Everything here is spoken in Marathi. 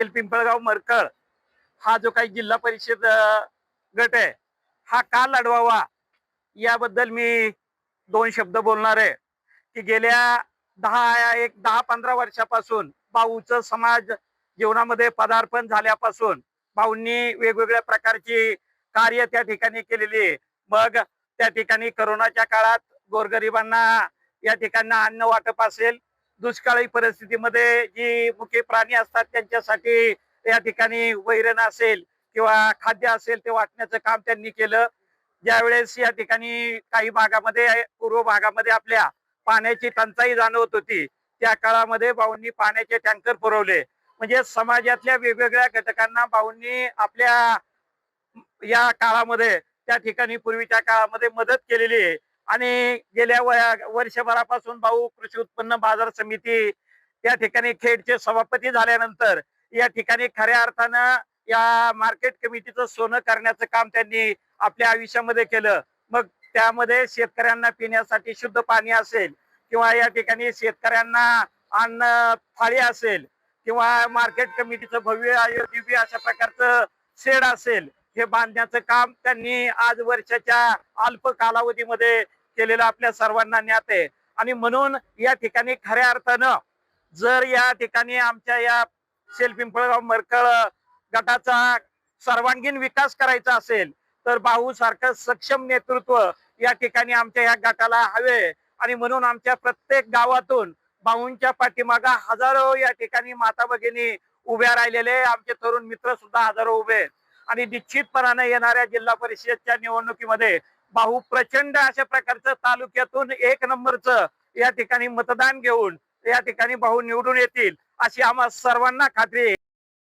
पिंपळगाव मरकळ हा जो काही जिल्हा परिषद गट आहे हा का लढवावा? याबद्दल मी दोन शब्द बोलणार आहे. की गेल्या दहा एक दहा पंधरा वर्षापासून भाऊचं समाज जीवनामध्ये पदार्पण झाल्यापासून भाऊंनी वेगवेगळ्या प्रकारची कार्य त्या ठिकाणी केलेली मग त्या ठिकाणी करोनाच्या काळात गोरगरिबांना या ठिकाणी अन्न वाटप असेल दुष्काळी परिस्थितीमध्ये जी मुख्य प्राणी असतात त्यांच्यासाठी या ठिकाणी वैरण असेल किंवा खाद्य असेल ते वाटण्याचं काम त्यांनी केलं. ज्यावेळेस या ठिकाणी काही भागामध्ये पूर्व भागामध्ये आपल्या पाण्याची टंचाई जाणवत होती त्या काळामध्ये भाऊंनी पाण्याचे टँकर पुरवले. म्हणजे समाजातल्या वेगवेगळ्या घटकांना भाऊंनी आपल्या या काळामध्ये त्या ठिकाणी पूर्वीच्या काळामध्ये मदत केलेली आहे. आणि गेल्या वया- वर्षभरापासून भाऊ कृषी उत्पन्न बाजार समिती त्या ठिकाणी खेडचे सभापती झाल्यानंतर या ठिकाणी खऱ्या अर्थानं या मार्केट कमिटीचं सोनं करण्याचं काम त्यांनी आपल्या आयुष्यामध्ये केलं. मग त्यामध्ये शेतकऱ्यांना पिण्यासाठी शुद्ध पाणी असेल किंवा या ठिकाणी शेतकऱ्यांना अन्न थाळी असेल किंवा मार्केट कमिटीचं भव्य आयो- दिव्य अशा प्रकारचं शेड असेल. हे बांधण्याचं काम त्यांनी आज वर्षाच्या अल्प कालावधीमध्ये केलेलं आपल्या सर्वांना ज्ञात आहे आणि म्हणून या ठिकाणी खऱ्या अर्थानं जर या ठिकाणी आमच्या या पिंपळगाव मरकळ गटाचा सर्वांगीण विकास करायचा असेल तर भाऊ सारखं सक्षम नेतृत्व या ठिकाणी आमच्या या गटाला हवे आणि म्हणून आमच्या प्रत्येक गावातून भाऊंच्या पाठीमागा हजारो या ठिकाणी माता भगिनी उभ्या राहिलेले आमचे तरुण मित्र सुद्धा हजारो उभे आहेत. आणि निश्चितपणाने येणाऱ्या जिल्हा परिषदच्या निवडणुकीमध्ये भाऊ प्रचंड अशा प्रकारचं तालुक्यातून एक नंबरचं या ठिकाणी मतदान घेऊन या ठिकाणी भाऊ निवडून येतील अशी आम्हा सर्वांना खात्री आहे.